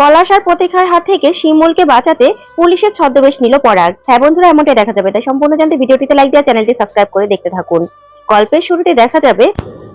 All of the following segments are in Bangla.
পলাশ আর প্রতীক্ষার হাত থেকে শিমুলকে বাঁচাতে পুলিশের ছদ্মবেশ নিল পরাগ। হ্যাঁ বন্ধুরা, এমনটাই দেখা যাবে। তাই সম্পূর্ণ জানতে ভিডিওটিতে লাইক দেওয়া চ্যানেলটি সাবস্ক্রাইব করে দেখতে থাকুন। গল্পের শুরুতে দেখা যাবে,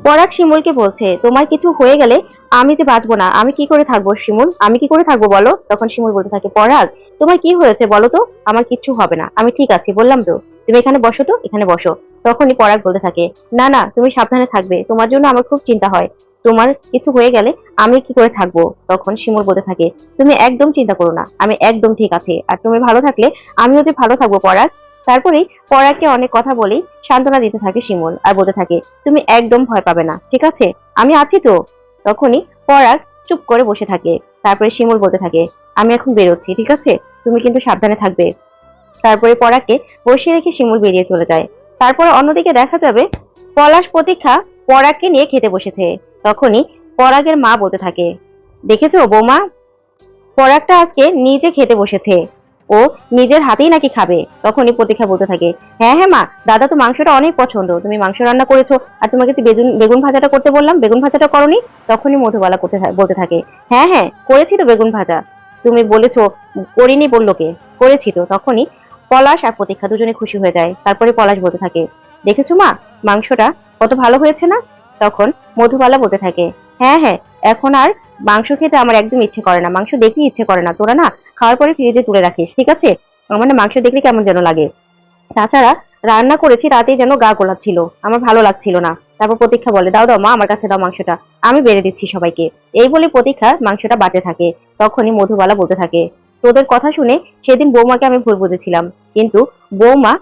পরাগ শিমুলকে বলছে, তোমার কিছু হয়ে গেলে আমি যে বাঁচবো না, আমি কি করে থাকব শিমুল? আমি কি করে থাকব বলো? তখন শিমুল বলতে থাকে, পরাগ, তোমার কি হয়েছে বলো তো? আমার কিচ্ছু হবে না। আমি ঠিক আছি, বললাম তো। তুমি এখানে বসো তো, এখানে বসো। তখনই পরাগ বলতে থাকে, না না, তুমি সাবধানে থাকবে। তোমার জন্য আমার খুব চিন্তা হয়। তোমার কিছু হয়ে গেলে আমি কি করে থাকব? তখন শিমুল বলতে থাকে, তুমি একদম চিন্তা করো না, আমি একদম ঠিক আছি। আর তুমি ভালো থাকলে আমিও যে ভালো থাকব পরাগ? তারপরেই পরাগকে অনেক কথা বলেই সান্ত্বনা দিতে থাকে শিমুল আর বলতে থাকে, তুমি একদম ভয় পাবে না, ঠিক আছে? আমি আছি তো? তখনই পরাগ চুপ করে বসে থাকে। তারপরে শিমুল বলতে থাকে, আমি এখন বেরোচ্ছি, ঠিক আছে? তুমি কিন্তু সাবধানে থাকবে। তারপরে পরাগকে বসিয়ে রেখে শিমুল বেরিয়ে চলে যায়। তারপরে অন্যদিকে দেখা যাবে পলাশ প্রতীক্ষা পরাগকে নিয়ে খেতে বসেছে। তখনই পরাগের মা বলতে থাকে, দেখেছ বৌমা? পরাগটা আজকে নিজে খেতে বসেছে। ও নিজের হাতেই নাকি খাবে। তখনই প্রতীক্ষা বলতে থাকে হ্যাঁ হ্যাঁ মা, দাদা তো মাংসটা অনেক পছন্দ। তুমি মাংস রান্না করেছ আর তোমাকে বেগুন বেগুন ভাজাটা করতে বললাম, বেগুন ভাজাটা করনি? তখনই মধুবালা করতে বলতে থাকে হ্যাঁ হ্যাঁ করেছি তো বেগুন ভাজা। তুমি বলেছ, করিনি বলল কে? করেছি তো। তখনই পলাশ আর প্রতীক্ষা দুজনে খুশি হয়ে যায়। তারপরে পলাশ বলতে থাকে, দেখেছ মা, মাংসটা কত ভালো হয়েছে না? তখন মধুবালা বলতে থাকে হ্যাঁ হ্যাঁ এখন আর মাংস খেতে আমার একদম ইচ্ছে করে না, মাংস দেখলেই ইচ্ছে করে না। তোরা না খাওয়ার পরে ফ্রিজে তুলে রাখিস, ঠিক আছে? আমার না মাংস দেখলে কেমন যেন লাগে। তাছাড়া রান্না করেছি রাতেই যেন গা গোলাচ্ছিল, আমার ভালো লাগছিল না। তারপর প্রতীক্ষা বলে, দাও দাও, মা, আমার কাছে দাও মাংসটা, আমি বেড়ে দিচ্ছি সবাইকে। এই বলে প্রতীক্ষা মাংসটা বাটে থাকে, তখনই মধুবালা বলতে থাকে, তোদের কথা শুনে সেদিন বৌমাকে আমি ভুল বুঝেছিলাম, কিন্তু বৌমা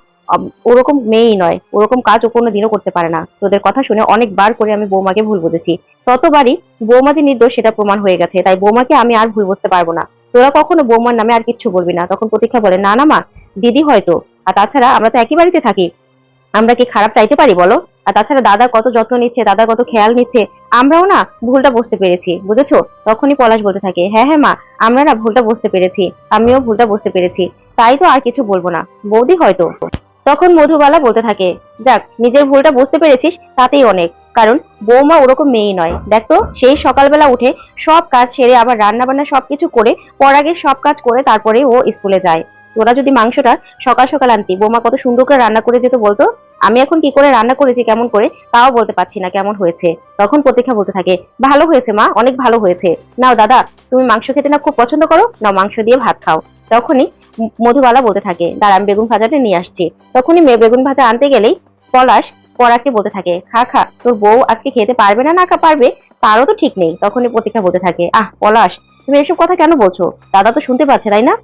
ওরকম মেয়েই নয়, ওরকম কাজ ও কোনো দিনও করতে পারে না। তোদের কথা শুনে অনেকবার করে আমি বৌমাকে ভুল বুঝেছি। ততবারই বৌমা যে নির্দোষ সেটা প্রমাণ হয়ে গেছে, তাই বৌমাকে আমি আর ভুল বুঝতে পারব না। তোরা কখনো বৌমার নামে আর কিচ্ছু বলবি না। তখন প্রতীক্ষা বলে, না না মা, দিদি হয়তো। আর তাছাড়া আমরা তো একই বাড়িতে থাকি। আমরা কি খারাপ চাইতে পারি বলো? আর তাছাড়া দাদা কত যত্ন নিচ্ছে, দাদা কত খেয়াল নিচ্ছে, আমরাও না ভুলটা বুঝতে পেরেছি, বুঝেছ? তখনই পলাশ বলতে থাকে হ্যাঁ হ্যাঁ মা, আমরা না ভুলটা বুঝতে পেরেছি, আমিও ভুলটা বুঝতে পেরেছি। তাই তো আর কিছু বলব না। বৌদি হয়তো তখন মধুবালা বলতে থাকে, যাক, নিজের ভুলটা বুঝতে পেরেছিস, তাতেই অনেক। কারণ বৌমা ওরকম মেয়েই নয়। দেখ সেই সকালবেলা উঠে সব কাজ সেরে আবার রান্না বান্না সবকিছু করে, পরাগের সব কাজ করে তারপরে ও স্কুলে যায়। তোরা যদি মাংসটা সকাল সকাল আনতি, বৌমা কত সুন্দর করে রান্না করে যেত বলতো? আমি এখন কি করে রান্না করেছি, কেমন করে, তাও বলতে পারছি না কেমন হয়েছে। তখন প্রতীক্ষা বলতে থাকে, ভালো হয়েছে মা, অনেক ভালো হয়েছে। নাও দাদা, তুমি মাংস খেতে না খুব পছন্দ করো? না মাংস দিয়ে ভাত খাও। তখনই মধুবালা বলতে থাকে, দাঁড়া, আমি বেগুন ভাজাটা নিয়ে আসছি। তখনই মেয়ে বেগুন ভাজা আনতে গেলেই পলাশ পরাকে বলতে থাকে, খা খা, তোর বউ আজকে খেতে পারবে না না পারবে, তারও তো ঠিক নেই। তখনই প্রতীক্ষা বলতে থাকে, আহ, পলাশ, তুমি এসব কথা কেন বলছো? দাদা তো শুনতে পাচ্ছে, তাই না?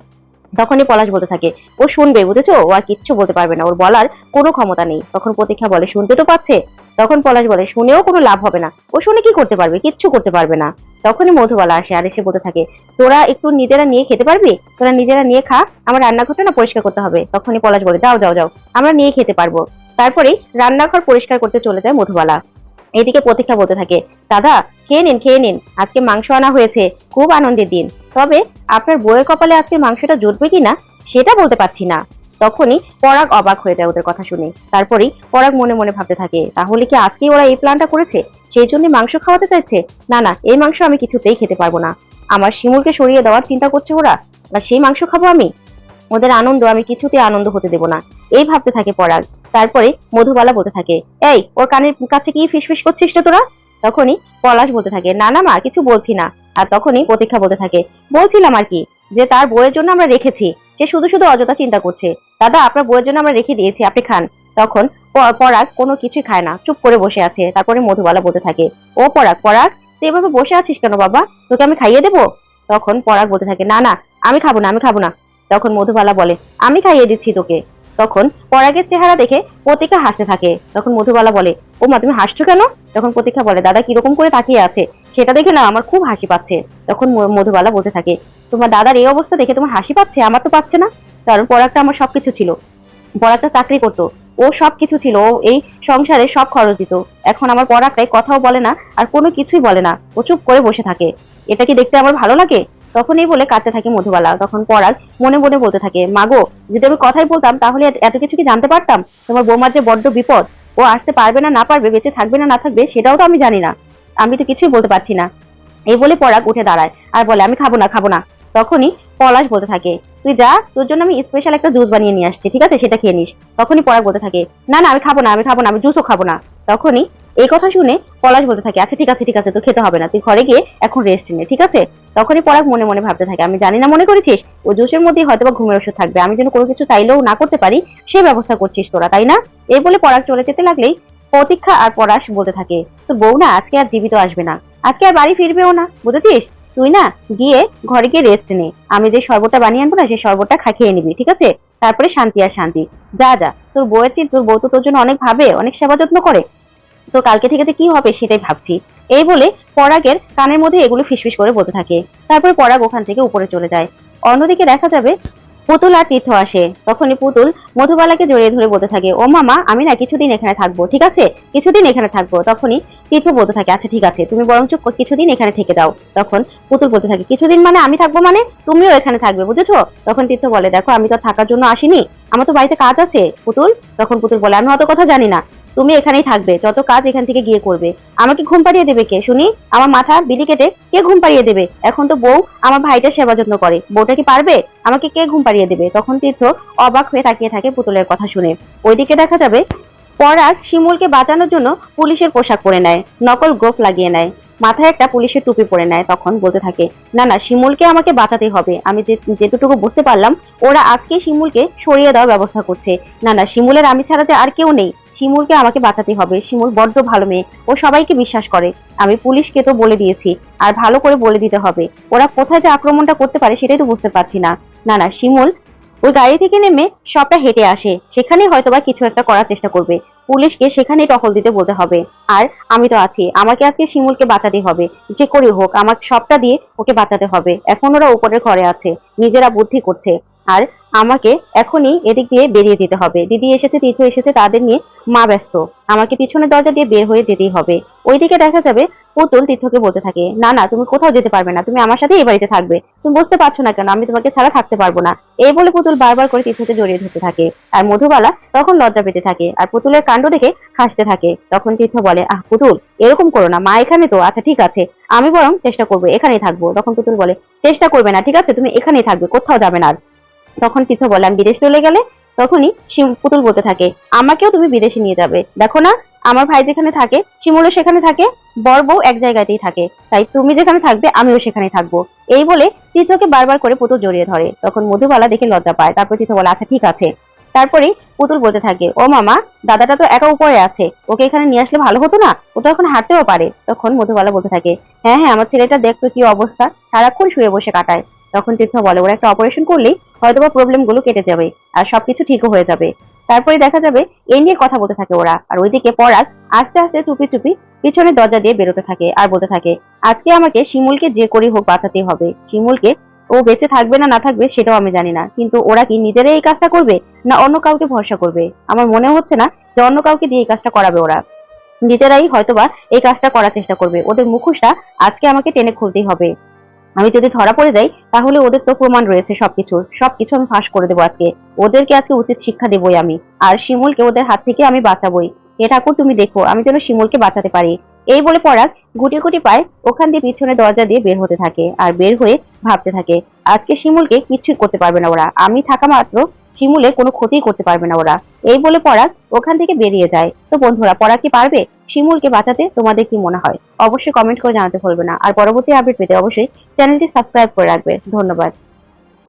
তখনই পলাশ বলতে থাকে, ও শুনবে, বুঝেছ? ও আর কিচ্ছু বলতে পারবে না, ওর বলার কোনো ক্ষমতা নেই। তখন প্রতীক্ষা বলে, শুনতে তো পাচ্ছে? তখন পলাশ বলে, শুনেও কোনো লাভ হবে না। ও শুনে কি করতে পারবে? কিচ্ছু করতে পারবে না। তখনই মধুবালা আসে আর এসে বলতে থাকে, তোরা একটু নিজেরা নিয়ে খেতে পারবি? তোরা নিজেরা নিয়ে খা, আমার রান্নাঘরটা না পরিষ্কার করতে হবে। তখনই পলাশ বলে, যাও যাও যাও, আমরা নিয়ে খেতে পারব। তারপরেই রান্নাঘর পরিষ্কার করতে চলে যায় মধুবালা। এদিকে প্রতীক্ষা বলতে থাকে, দাদা, খেয়ে নিন খেয়ে নিন, আজকে মাংস আনা হয়েছে, খুব আনন্দের দিন। তবে আপনার বইয়ের কপালে আজকে মাংসটা জুটবে কিনা, সেটা বলতে পারছি না। তখনই পরাগ অবাক হয়ে যায় ওদের কথা শুনে। তারপরেই পরাগ মনে মনে ভাবতে থাকে, তাহলে কি আজকেই ওরা এই প্ল্যানটা করেছে? সেই জন্য মাংস খাওয়াতে চাইছে? না না, এই মাংস আমি কিছুতেই খেতে পারব না। আমার শিমুলকে সরিয়ে দেওয়ার চিন্তা করছে ওরা? আর সেই মাংস খাব আমি? ওদের আনন্দ, আমি কিছুতে আনন্দ হতে দেব না। এই ভাবতে থাকে পরাগ। তারপরে মধুবালা বলতে থাকে, এই, ওর কানের কাছে কি ফিসফিস করছিস রে তোরা? তখনই পলাশ বলতে থাকে, না না, মা, কিছু বলছি না। আর তখনই প্রতীক্ষা বলতে থাকে, বলছিলাম আর কি, যে তার বইয়ের জন্য আমরা রেখেছি, সে শুধু শুধু অযথা চিন্তা করছে। দাদা, আপনার বইয়ের জন্য আমরা রেখে দিয়েছি, আপনি খান। তখন পরাগ কোনো কিছুই খায় না, চুপ করে বসে আছে, তারপরে মধুবালা বলতে থাকে, ও পরাগ পরাগ, তুই এভাবে বসে আছিস কেন বাবা? তোকে আমি খাইয়ে দেবো? তখন পরাগ বলতে থাকে, না না, আমি খাব না, আমি খাব না। তখন মধুবালা বলে, আমি খাইয়ে দিচ্ছি তোকে। তখন পরাগের চেহারা দেখে প্রতীক্ষা হাসতে থাকে। তখন মধুবালা বলে, ও মা, তুমি হাসছো কেন? তখন প্রতীক্ষা বলে, দাদা, কীরকম করে তাকিয়ে আছে? সেটা দেখে না, আমার খুব হাসি পাচ্ছে। তখন মধুবালা বলতে থাকে, তোমার দাদার এই অবস্থা দেখে তোমার হাসি পাচ্ছে? আমার তো পাচ্ছে না। কারণ পরাগটা আমার সবকিছু ছিল। পরাগটা চাকরি করতো। ও সবকিছু ছিল। ও এই সংসারে সব খরচ দিত। এখন আমার পরাগটাই কথাও বলে না আর কোনো কিছুই বলে না। ও চুপ করে বসে থাকে। এটা কি দেখতে আমার ভালো লাগে? তখনই বলে কাঁদতে থাকে মধুবালা। তখন পরাগ মনে মনে বলতে থাকে মাগো যদি আমি কথাই বলতাম তাহলে এত কিছু কি জানতে পারতাম? তোমার বৌমার যে বড্ড বিপদ। ও আসতে পারবে না না পারবে, বেঁচে থাকবে না না থাকবে, সেটাও তো আমি জানি না। আমি তো কিছুই বলতে পারছি না। এই বলে পরাগ উঠে দাঁড়ায়। আর বলে, আমি খাব না খাব না। তখনই পলাশ বলতে থাকে। তুই যা, তোর জন্য আমি স্পেশাল একটা জুস বানিয়ে নিয়ে আসছি, ঠিক আছে? সেটা খেয়ে নিস। তখনই পরাগ বলতে থাকে, না না, আমি খাব না, আমি খাব না, আমি জুসও খাব না। তখনই এই কথা শুনে পলাশ বলতে থাকে আচ্ছা ঠিক আছে ঠিক আছে তো খেতে হবে না, তুই ঘরে গিয়ে এখন রেস্ট নে, ঠিক আছে? তখনই পরাগ মনে মনে ভাবতে থাকে, আমি জানি না, মনে করেছিস? ও জুসের মধ্যে হয়তো বা ঘুমের ওষুধ থাকবে। আমি যেন কোনো কিছু চাইলেও না করতে পারি সেই ব্যবস্থা করছিস তোরা, তাই না? এই বলে পরাগ চলে যেতে লাগলেই প্রতীক্ষা আর পরাশ বলতে থাকে তো বউ না আজকে আর জীবিত আসবে না। আজকে আর বাড়ি ফিরবেও না, বুঝেছিস? তুই না গিয়ে ঘরে গিয়ে রেস্ট নে। আমি যে শরবতটা বানিয়ে আনব না, সেই শরবতটা খেয়ে নিবি, ঠিক আছে? তারপরে শান্তি আর শান্তি। যা যা। তোর বউয়ের চিন্তা তোর বউ তো তোর জন্য অনেক ভাবে, অনেক সেবা যত্ন করে। তো কালকে থেকে যে কি হবে সেটাই ভাবছি। এই বলে পরাগের কানের মধ্যে এগুলো ফিসফিস করে বলতে থাকে। তারপরে পরাগ ওখান থেকে উপরে চলে যায়। অন্যদিকে দেখা যাবে পুতুল আর তীর্থ আসে। তখনই পুতুল মধুবালাকে জড়িয়ে ধরে বলতে থাকে, ও মামা, আমি না কিছুদিন এখানে থাকব, ঠিক আছে? কিছুদিন এখানে থাকব। তখনই তীর্থ বলতে থাকে আচ্ছা ঠিক আছে, তুমি বরঞ্চ কিছুদিন এখানে থেকে দাও তখন পুতুল বলতে থাকে, কিছুদিন মানে আমি থাকব মানে? তুমিও এখানে থাকবে, বুঝেছ? তখন তীর্থ বলে, দেখো, আমি তো থাকার জন্য আসিনি, আমার তো বাড়িতে কাজ আছে, পুতুল? তখন পুতুল বলে, আমি অত কথা জানি না। তুমি এখানেই থাকবে, যত কাজ এখান থেকে গিয়ে করবে। আমাকে ঘুম পাড়িয়ে দেবে কে, শুনি? আমার মাথা বিলি কেটে কে ঘুম পাড়িয়ে দেবে? এখন তো বউ আমার ভাইটার সেবা যত্ন করে। বউটা কি পারবে? আমাকে কে ঘুম পাড়িয়ে দেবে? তখন তীর্থ অবাক হয়ে তাকিয়ে থাকে পুতুলের কথা শুনে। ওইদিকে দেখা যাবে, পরাগ শিমুলকে বাঁচানোর জন্য পুলিশের পোশাক পরে নেয়, নকল গোফ লাগিয়ে নেয়। মাথায় একটা পুলিশের টুপি পরে নেয়, তখন বলতে থাকে, না না, শিমুলকে আমাকে বাঁচাতে হবে। আমি যেটুকু বুঝতে পারলাম, ওরা আজকে শিমুলকে সরিয়ে দেওয়ার ব্যবস্থা করছে। না না, শিমুলের আমি ছাড়া যে আর কেউ নেই। শিমুলকে আমাকে বাঁচাতে হবে। শিমুল বড্ড ভালো মেয়ে। ও সবাইকে বিশ্বাস করে। আমি পুলিশকে তো বলে দিয়েছি। আর ভালো করে বলে দিতে হবে। ওরা কোথায় যে আক্রমণটা করতে পারে, সেটাই তো বুঝতে পারছি না। না না, শিমুল ওই গাড়ি থেকে নেমে সবটা হেঁটে আসে। সেখানে হয়তোবা কিছু একটা করার চেষ্টা করবে। পুলিশকে সেখানে টহল দিতে বলতে হবে। আর আমি তো আছি। আমাকে আজকে শিমুলকে বাঁচাতে হবে। যে করে হোক আমার সবটা দিয়ে ওকে বাঁচাতে হবে। এখন ওরা উপরের ঘরে আছে। নিজেরা বুদ্ধি করছে। আর আমাকে এখনই এদিক দিয়ে বেরিয়ে যেতে হবে। দিদি এসেছে, তীর্থ এসেছে, তাদের নিয়ে মা ব্যস্ত। আমাকে পিছনের দরজা দিয়ে বের হয়ে যেতেই হবে। ওইদিকে দেখা যাবে পুতুল তীর্থকে বলতে থাকে, না না, তুমি কোথাও যেতে পারবে না, তুমি আমার সাথে এই বাড়িতে থাকবে। তুমি বুঝতে পারছ না কেন, আমি তোমাকে ছাড়া থাকতে পারব না। এই বলে পুতুল বারবার করে তীর্থকে জড়িয়ে ধরতে থাকে। আর মধুবালা তখন লজ্জা পেতে থাকে আর পুতুলের কাণ্ড দেখে হাসতে থাকে। তখন তীর্থ বলে, আহ, পুতুল, এরকম করো না, মা এখানে তো আচ্ছা ঠিক আছে, আমি বরং চেষ্টা করব, এখানেই থাকব। তখন পুতুল বলে, চেষ্টা করবে না, ঠিক আছে, তুমি এখানেই থাকবে, কোথাও যাবে না আর। তখন তীর্থ বলে, আমি বিদেশ চলে গেলে? তখনই পুতুল বলতে থাকে, আমাকেও তুমি বিদেশে নিয়ে যাবে। দেখো না, আমার ভাই যেখানে থাকে, শিমুলও সেখানে থাকে, বর বউ এক জায়গাতেই থাকে। তাই তুমি যেখানে থাকবে, আমিও সেখানে থাকব। এই বলে তীর্থকে বারবার করে পুতুল জড়িয়ে ধরে। তখন মধুবালা দেখে লজ্জা পায়। তারপর তীর্থ বলে আচ্ছা ঠিক আছে। তারপরে পুতুল বলতে থাকে, ও মামা, দাদাটা তো একা উপরে আছে। ওকে এখানে নিয়ে আসলে ভালো হতো না? ও তো এখন হাঁটতেও পারে। তখন মধুবালা বলতে থাকে হ্যাঁ হ্যাঁ আমার ছেলেটা দেখতো কি অবস্থা। সারাক্ষণ শুয়ে বসে কাটায়। তখন তীর্থ বলে, ওরা একটা অপারেশন করলেই হয়তোবা প্রবলেমগুলো কেটে যাবে আর সবকিছু ঠিকও হয়ে যাবে। তারপরে দেখা যাবে এই নিয়ে কথা বলতে থাকে ওরা। আর ওইদিকে পরাগ আস্তে আস্তে চুপি চুপি পিছনে দরজা দিয়ে বেরোতে থাকে আর বলতে থাকে, আজকে আমাকে শিমুলকে যে করে হোক বাঁচাতে হবে। শিমুলকে ও বেঁচে থাকবে না না থাকবে সেটাও আমি জানি না। কিন্তু ওরা কি নিজেরাই এই কাজটা করবে না অন্য কাউকে ভরসা করবে? আমার মনে হচ্ছে না যে অন্য কাউকে দিয়ে এই কাজটা করাবে ওরা। নিজেরাই হয়তোবা এই কাজটা করার চেষ্টা করবে। ওদের মুখোশটা আজকে আমাকে টেনে খুলতেই হবে। আমি যদি ধরা পড়ে যাই, তাহলে ওদের তো প্রমাণ রয়েছে সবকিছুর সবকিছু আমি ফাঁস করে দেবো আজকে। ওদেরকে আজকে উচিত শিক্ষা দেবই আমি। আর শিমুলকে ওদের হাত থেকে আমি বাঁচাবই। হে ঠাকুর, তুমি দেখো, আমি যেন শিমুলকে বাঁচাতে পারি। এই বলে পরাগ গুটি গুটি পায় ওখান দিয়ে পিছনে দরজা দিয়ে বের হতে থাকে আর বের হয়ে ভাবতে থাকে, আজকে শিমুলকে কিছুই করতে পারবে না ওরা। আমি থাকা মাত্র শিমুলের কোনো ক্ষতি করতে পারবে না ওরা। এই বলে পরাগ ওখান থেকে বেরিয়ে যায়। তো বন্ধুরা, পরাগ কি পারবে? শিমুলকে বাঁচাতে তোমাদের কি মনে হয়? অবশ্যই কমেন্ট করে জানাতে ভুলবে না। আর পরবর্তী আপডেট পেতে অবশ্যই চ্যানেলটি সাবস্ক্রাইব করে রাখবে। ধন্যবাদ।